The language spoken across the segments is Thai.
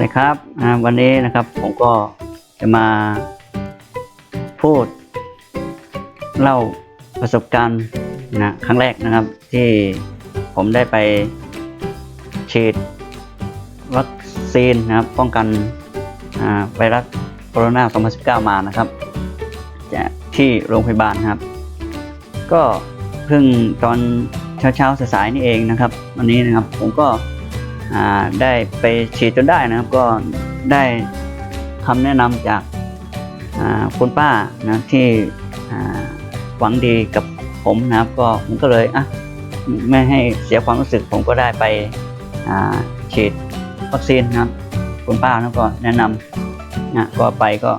วัสดีครับวันนี้นะครับผมก็จะมาพูดเล่าประสบการณ์นะครั้งแรกนะครับ ที่ผมได้ไปฉีดวัคซีนนะครับป้องกันไวรัสโคโรนา 2019 มานะครับจากที่โรงพยาบาลครับ ก็เพิ่งตอนเช้าๆสายๆนี่เองนะครับ วันนี้นะครับผมก็ ได้ไปฉีดจนได้นะครับ ก็ได้คำแนะนำจากคุณป้านะที่หวังดีกับผมนะครับ ก็ผมก็เลยอะไม่ให้เสียความรู้สึกผมก็ได้ไปฉีดวัคซีนนะครับ คุณป้านะก็แนะนำนะก็ไปก็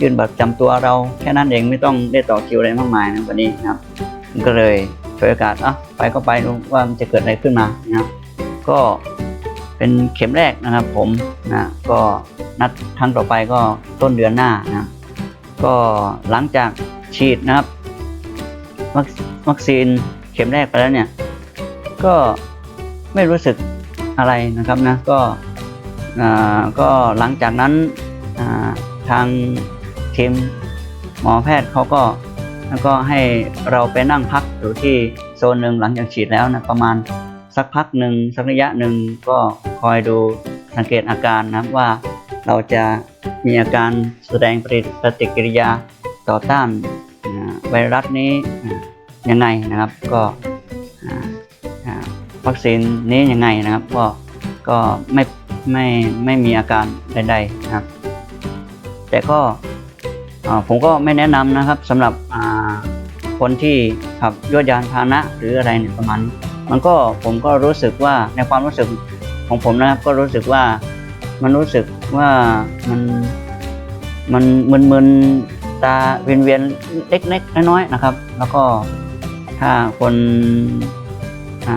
ยื่นบัตรประจำตัวเราแค่นั้นเองไม่ต้องได้ต่อคิวอะไรมากมายนะวันนี้นะครับผมก็เลยฉวยโอกาสอะไปก็ไปดูว่ามันจะเกิดอะไรขึ้นมานะครับก็ เป็นเข็มแรกนะครับผมนะก็นัดครั้งต่อไปก็ต้นเดือนหน้านะก็หลังจากฉีดนะครับวัควคซีนเข็มแรกไปแล้วเนี่ย ก็ไม่รู้สึกอะไรนะครับนะก็อ่าก็หลังจากนั้นทางทีมหมอแพทย์เขาก็แล้วก็ให้เราไปนั่งพักอยู่ที่โซนหนึ่งหลังจากฉีดแล้วนะประมาณ สักพักหนึ่งสักระยะหนึ่งก็คอยดูสังเกตอาการนะครับว่าเราจะมีอาการแสดงปฏิกิริยาต่อต้านไวรัสนี้ยังไงนะครับก็วัคซีนนี้ยังไงนะครับก็ก็ไม่ไม่ไม่มีอาการใดๆนะครับ แต่ก็ผมก็ไม่แนะนำนะครับสำหรับคนที่ขับยวดยานพาหนะหรืออะไรเนี่ยประมาณนี้ มันก็ผมก็รู้สึกว่าในความรู้สึกของผมนะครับก็รู้สึกว่ามันรู้สึกว่ามันมันมึนๆตาเวียนเวียนๆเล็กๆน้อยๆนะครับ แล้วก็ถ้าคนา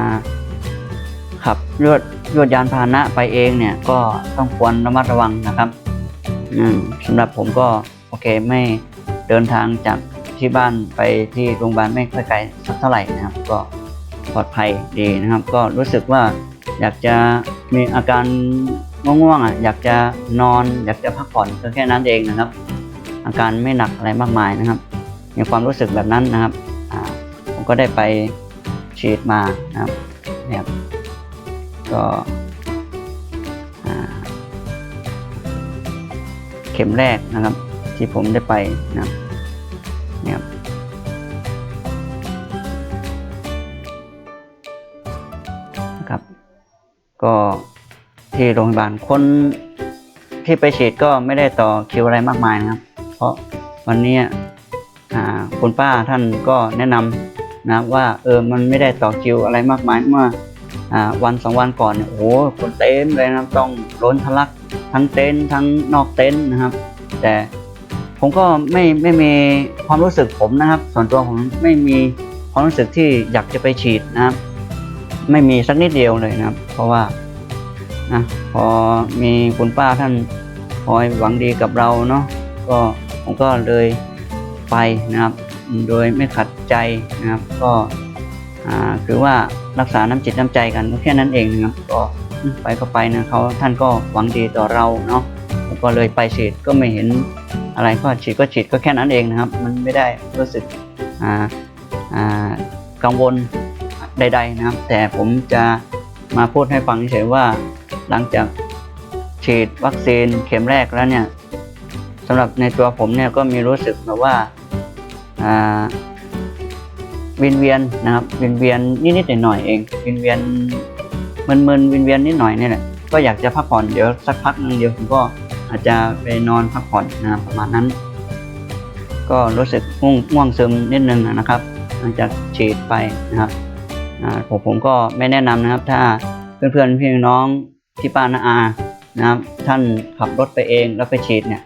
ขับยวดยวดยานพาหนะไปเองเนี่ยก็ต้องควรระมัดระวังนะครับสำหรับผมก็โอเคไม่เดินทางจากที่บ้านไปที่โรงพยาบาลไม่ค่อยไกลสักเท่าไหร่นะครับก็ ลอดภัยดีนะครับ ก็รู้สึกว่าอยากจะมีอาการง่วงๆอะอยากจะนอน อยากจะพักผ่อนก็แค่นั้นเองนะครับ อาการไม่หนักอะไรมากมายนะครับ มีความรู้สึกแบบนั้นนะครับผมก็ได้ไปฉีดมานะครับเนี่ยครับก็เข็มแรกนะครับ ที่ผมได้ไปนะครับเนี่ย ที่โรงพยาบาลคนที่ไปฉีดก็ไม่ได้ต่อคิวอะไรมากมายนะครับ เพราะวันนี้คุณป้าท่านก็แนะนำนะว่าเออมันไม่ได้ต่อคิวอะไรมากมายเมื่อวันสองวันก่อนเนี่ยโอ้โหคนเต็มเลยนะครับต้องล้นทะลักทั้งเต็นท์ทั้งนอกเต็นท์นะครับ แต่ผมก็ไม่ไม่มีความรู้สึกผมนะครับ ส่วนตัวผมไม่มีความรู้สึกที่อยากจะไปฉีดนะครับ ไม่มีสักนิดเดียวเลยนะครับ เพราะว่า นะพอมีคุณป้าท่านคอยหวังดีกับเราเนาะก็ผมก็เลยไปนะครับ โดยไม่ขัดใจนะครับ ก็คือว่ารักษาน้ำจิตน้ำใจกันก็แค่นั้นเองนะครับก็ไปก็ไปนะเขาท่านก็หวังดีต่อเราเนาะผมก็เลยไปฉีดก็ไม่เห็นอะไรก็ฉีดก็ฉีดก็แค่นั้นเองนะครับ มันไม่ได้รู้สึกกังวลใด ๆนะครับ แต่ผมจะมาพูดให้ฟังเฉยว่า หลังจากฉีดวัคซีนเข็มแรกแล้วเนี่ยสำหรับในตัวผมเนี่ยก็มีรู้สึกแบบว่าวินเวียนนะครับวินเวียนนิดๆหน่อยๆเองวินเวียนมึนๆวินเวียนนิดหน่อยนี่แหละก็อยากจะพักผ่อนเดี๋ยวสักพักหนึงเดี๋ยวผมก็อาจจะไปนอนพักผ่อนนะประมาณนั้น ก็รู้สึกง่วงง่วงซึมนิดนึงนะครับ หลังจากฉีดไปนะครับผมผมก็ไม่แนะนำนะครับ ถ้าเพื่อนๆพี่น้อง ที่ป้านาอานะครับท่านขับรถไปเองแล้วไปฉีดเนี่ย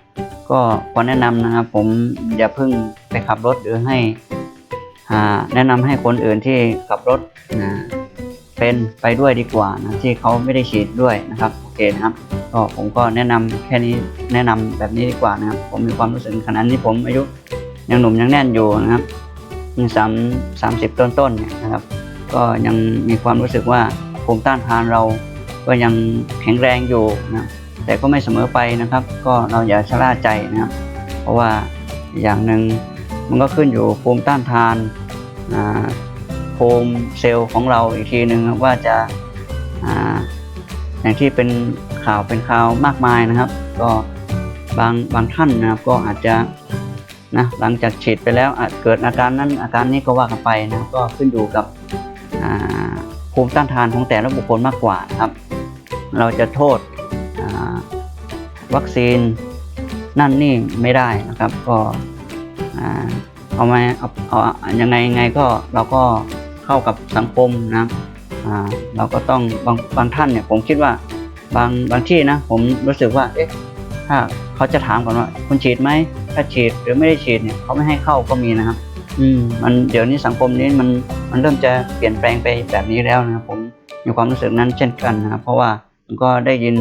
ก็ขอแนะนำนะครับผมอย่าเพิ่งไปขับรถหรือให้แนะนำให้คนอื่นที่ขับรถนะเป็นไปด้วยดีกว่านะที่เขาไม่ได้ฉีดด้วยนะครับโอเคนะครับก็ผมก็แนะนำแค่นี้แนะนำแบบนี้ดีกว่านะครับ ผมมีความรู้สึกขนาดที่ผมอายุยังหนุ่มยังแน่นอยู่นะครับยังสามสามสิบต้นๆเนี่ยนะครับ ก็ยังมีความรู้สึกว่าภูมิต้านทานเรา ก็ยังแข็งแรงอยู่นะแต่ก็ไม่เสมอไปนะครับ ก็เราอย่าชะล่าใจนะครับเพราะว่าอย่างหนึ่งมันก็ขึ้นอยู่ภูมิต้านทานภูมิเซลล์ของเราอีกทีหนึ่งครับว่าจะอย่างที่เป็นข่าวเป็นข่าวมากมายนะครับ ก็บางบางท่านนะครับก็อาจจะนะหลังจากฉีดไปแล้วอาจเกิดอาการนั้นอาการนี้ก็ว่ากันไปนะก็ขึ้นอยู่กับภูมิต้านทานของแต่ละบุคคลมากกว่าครับ เราจะโทษวัคซีนนั่นนี่ไม่ได้นะครับ ก็อ่าเอามาเอาเอายังไงยังไงก็เราก็เข้ากับสังคมนะเราก็ต้องบางบางท่านเนี่ยผมคิดว่าบางบางที่นะผมรู้สึกว่าเอ๊ะถ้าเขาจะถามก่อนว่าคุณฉีดไหมถ้าฉีดหรือไม่ได้ฉีดเนี่ยเขาไม่ให้เข้าก็มีนะครับ อืมมันเดี๋ยวนี้สังคมนี้มันมันเริ่มจะเปลี่ยนแปลงไปแบบนี้แล้วนะผมมีความรู้สึกนั้นเช่นกันนะครับเพราะว่า ก็ได้ยิน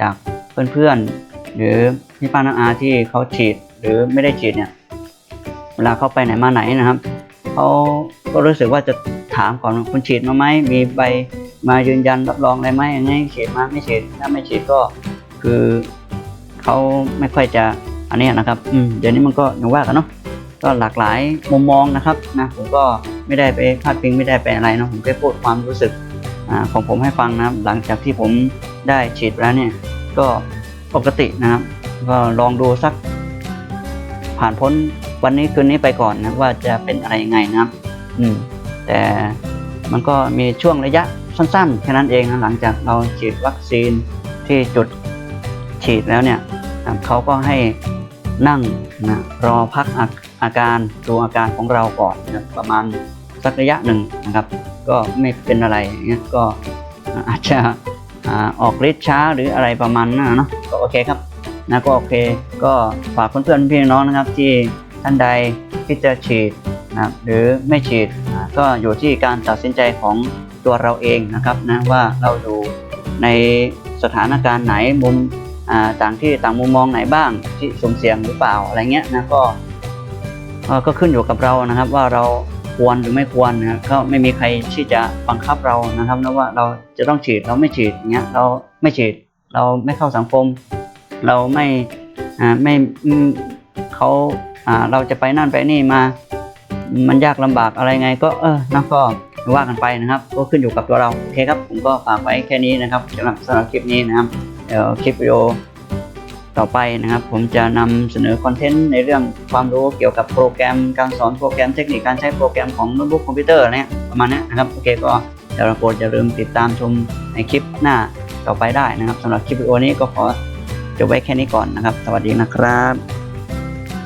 จากเพื่อนๆ หรือพี่ป้าน้าอาที่เขาฉีดหรือไม่ได้ฉีดเนี่ยเวลาเขาไปไหนมาไหนนะครับเขาก็รู้สึกว่าจะถามก่อนว่าคุณฉีดมาไหมมีใบมายืนยันรับรองอะไรไหมยังไงฉีดมาไม่ฉีดถ้าไม่ฉีดก็คือเขาไม่ค่อยจะอันนี้นะครับอืมเดี๋ยวนี้มันก็อย่างว่ากันเนาะก็หลากหลายมุมมองนะครับนะผมก็ไม่ได้ไปพาดพิงไม่ได้ไปอะไรนะผมแค่พูดความรู้สึกอของผมให้ฟังนะครับหลังจากที่ผม ได้ฉีดแล้วเนี่ยก็ปกตินะครับ ก็ลองดูสัก ผ่านพ้นวันนี้คืนนี้ไปก่อนนะว่าจะเป็นอะไรยังไงนะครับ อืม แต่มันก็มีช่วงระยะสั้นๆแค่นั้นเองนะหลังจากเราฉีดวัคซีนที่จุดฉีดแล้วเนี่ยเขาก็ให้นั่งนะรอพักอาอาการดูอาการของเราก่อนนะประมาณสักระยะหนึ่งนะครับ ก็ไม่เป็นอะไรอย่างเงี้ยก็อาจจะ ออกฤทธิ์ช้าหรืออะไรประมาณนั้นเนาะก็โอเคครับนะก็โอเค ก็ฝากเพื่อนๆพี่น้องนะครับ ที่ท่านใดที่จะฉีดนะหรือไม่ฉีดก็อยู่ที่การตัดสินใจของตัวเราเองนะครับนะว่าเราอยู่ในสถานการณ์ไหนมุมต่างที่ต่างมุมมองไหนบ้างที่สุ่มเสี่ยงหรือเปล่าอะไรเงี้ยนะก็ก็ขึ้นอยู่กับเรานะครับว่าเรา ควรหรือไม่ควรนะครับก็ไม่มีใครที่จะบังคับเรานะครับนะว่าเราจะต้องฉีดเราไม่ฉีดอย่างเงี้ยเราไม่ฉีดเราไม่เข้าสังคม เราไม่อ่าไม่เขาอ่าเราจะไปนั่นไปนี่มา มันยากลำบากอะไรไง ก็เออนะก็ว่ากันไปนะครับ ก็ขึ้นอยู่กับตัวเราโอเคครับผมก็ฝากไว้แค่นี้นะครับสำหรับสำหรับคลิปนี้นะครับเดี๋ยวคลิปวิดีโอ ต่อไปนะครับ ผมจะนำเสนอคอนเทนต์ในเรื่องความรู้เกี่ยวกับโปรแกรมการสอนโปรแกรมเทคนิคการใช้โปรแกรมของโน้ตบุ๊กคอมพิวเตอร์เนี่ยประมาณนี้นะครับโอเคก็เดี๋ยวเราโปรดอย่าลืมติดตามชมในคลิปหน้าต่อไปได้นะครับสำหรับคลิปวิดีโอนี้ก็ขอจบไว้แค่นี้ก่อนนะครับ สวัสดีนะครับ